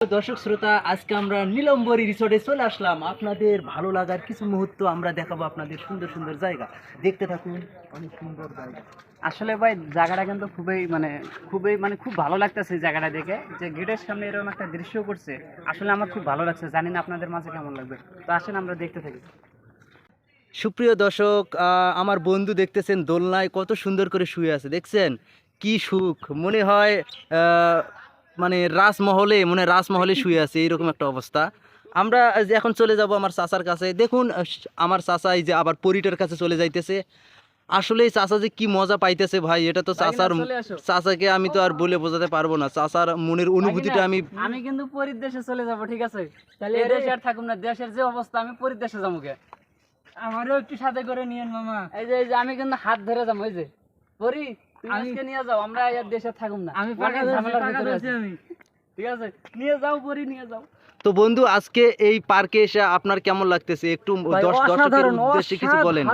দর্শক শ্রোতা আজকে আমরা নীলম্বরী রিসোর্টে চলে আসলাম। আপনাদের ভালো লাগার কিছু মুহূর্ত আমরা দেখাবো আপনাদের সুন্দর সুন্দর জায়গা। দেখতে থাকুন অনেক সুন্দর জায়গা। আসলে ভাই জায়গাটা কিন্তু খুবই মানে খুবই মানে খুব ভালো লাগতেছে এই জায়গাটা দেখে। যে গেটের সামনে এরকম একটা দৃশ্য করছে আসলে আমার খুব ভালো লাগছে জানি না আপনাদের মাঝে কেমন লাগবে। তো আসেন আমরা দেখতে থাকি। সুপ্রিয় দর্শক আহ, আমার বন্ধু দেখতেছেন দোলনায় কত সুন্দর করে শুয়ে আছে দেখছেন? কি সুখ মনে হয় আহ, মানে রাজমহলে মনে রাজমহলে শুয়ে আছে এরকম একটা অবস্থা। আমরা যে এখন চলে যাব আমার চাচার কাছে। দেখুন আমার চাচা এই যে আবার পরিটার কাছে চলে যাইতেছে। আসলে এই চাচা যে কি মজা পাইতেছে ভাই এটা তো চাচার চাচাকে আমি তো আর বলে বোঝাতে পারব না। চাচার মনের অনুভূতিটা আমি আমি কিন্তু পরিদেশে চলে যাব ঠিক আছে? তাহলে দেশে আর থাকুম না। দেশের যে অবস্থা আমি পরিদেশে যাব গে। আমারও একটু সাথে করে নিয়েন মামা। এই যে এই যে আমি কিন্তু হাত ধরে যাব এই যে। পরি আজকে নিয়ে যাও আমরা আর দেশে থাকুম না। আমি ঝামেলার ভিতরে আছি। ঠিক আছে নিয়ে যাও পরি নিয়ে যাও। তো বন্ধু আজকে এই পার্কে এসে আপনার কেমন লাগতেছে? একটু দর্শকের উদ্দেশ্যে কিছু বলেন।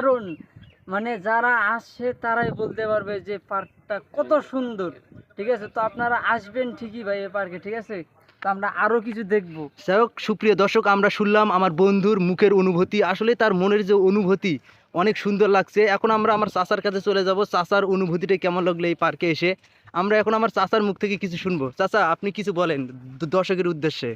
মানে যারা আসে তারাই বলতে পারবে যে পার্কটা কত সুন্দর। ঠিক আছে তো আপনারা আসবেন ঠিকই ভাই এই পার্কে ঠিক আছে? তো আমরা আরও কিছু দেখব। যাই হোক সুপ্রিয় দর্শক আমরা শুনলাম আমার বন্ধুর মুখের অনুভূতি। আসলে তার মনের যে অনুভূতি অনেক সুন্দর লাগছে। এখন আমরা আমার চাচার কাছে চলে যাব। চাচার অনুভূতিটা কেমন লাগল এই পার্কে এসে? আমরা এখন আমার চাচার মুখ থেকে কিছু শুনব। চাচা, আপনি কিছু বলেন দর্শকের উদ্দেশ্যে।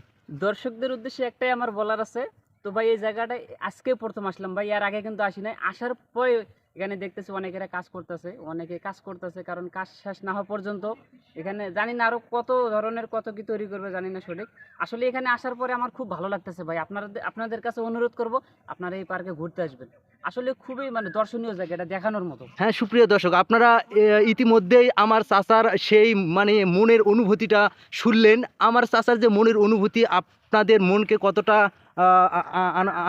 দর্শকদের উদ্দেশ্যে একটাই আমার বলার আছে তো ভাই, এই জায়গাটায় আজকে প্রথম আসলাম। ভাই, এর আগে কিন্তু আসি নাই। আসার পরে এখানে দেখতেছি অনেকেরা কাজ করতেছে, অনেকে কাজ করতেছে, কারণ কাজ শেষ না হওয়া পর্যন্ত এখানে জানি না আরও কত ধরনের কত কি তৈরি করবে, জানি না সঠিক। আসলে এখানে আসার পরে আমার খুব ভালো লাগতেছে ভাই। আপনাদের আপনাদের কাছে অনুরোধ করব, আপনারা এই পার্কে ঘুরতে আসবেন। আসলে খুবই মানে দর্শনীয় জায়গা এটা দেখানোর মতো। হ্যাঁ সুপ্রিয় দর্শক, আপনারা ইতিমধ্যেই আমার চাচার সেই মানে মনের অনুভূতিটা শুনলেন। আমার চাচার যে মনের অনুভূতি, আপনাদের মনকে কতটা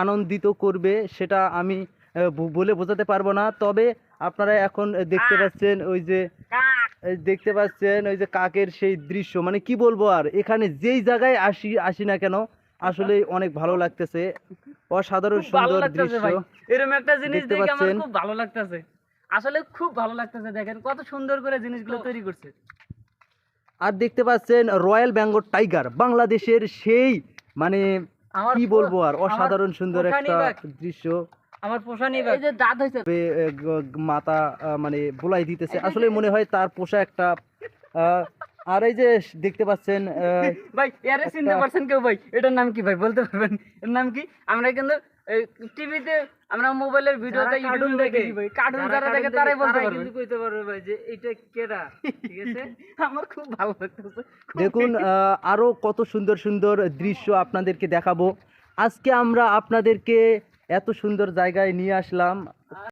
আনন্দিত করবে সেটা আমি বলে বোঝাতে পারব না। তবে আপনারা এখন দেখতে পাচ্ছেন ওই যে দেখতে পাচ্ছেন ওই যে কাকের সেই দৃশ্য। মানে কি বলব আর এখানে যেই জায়গায় আসি আসি না কেন আসলে অনেক ভালো লাগতেছে। অসাধারণ সুন্দর দৃশ্য। এরকম একটা জিনিস দেখতে দেখে আমার পাচ্ছেন। খুব ভালো লাগতেছে। আসলে খুব ভালো লাগতেছে দেখেন কত সুন্দর করে জিনিসগুলো তৈরি করছে। আর দেখতে পাচ্ছেন রয়্যাল বেঙ্গল টাইগার বাংলাদেশের সেই মানে আমার কি বলব আর? অসাধারণ সুন্দর একটা দৃশ্য। আমার পোষানি এই যে দাঁত হইছে। মাথা আহ, মানে বোলাই দিতেছে। আসলে মনে হয় তার পোষা একটা আহ, আর এই যে দেখতে পাচ্ছেন আহ, ভাই এর চিনতে পারছেন কেউ? ভাই এটার নাম কি ভাই? বলতে পারবেন? এর নাম কি? আমরা কিন্তু টিভিতে আমরা মোবাইলের ভিডিওতে ইউটিউব দেখি ভাই। কার্টুন যারা দেখে তারাই বলতে পারবে। কইতে পারবে ভাই যে এটা কেডা ঠিক আছে? আমার খুব ভালো লাগতেছে। দেখুন আহ, আরও কত সুন্দর সুন্দর দৃশ্য আপনাদেরকে দেখাবো। আজকে আমরা আপনাদেরকে এত সুন্দর জায়গায় নিয়ে আসলাম।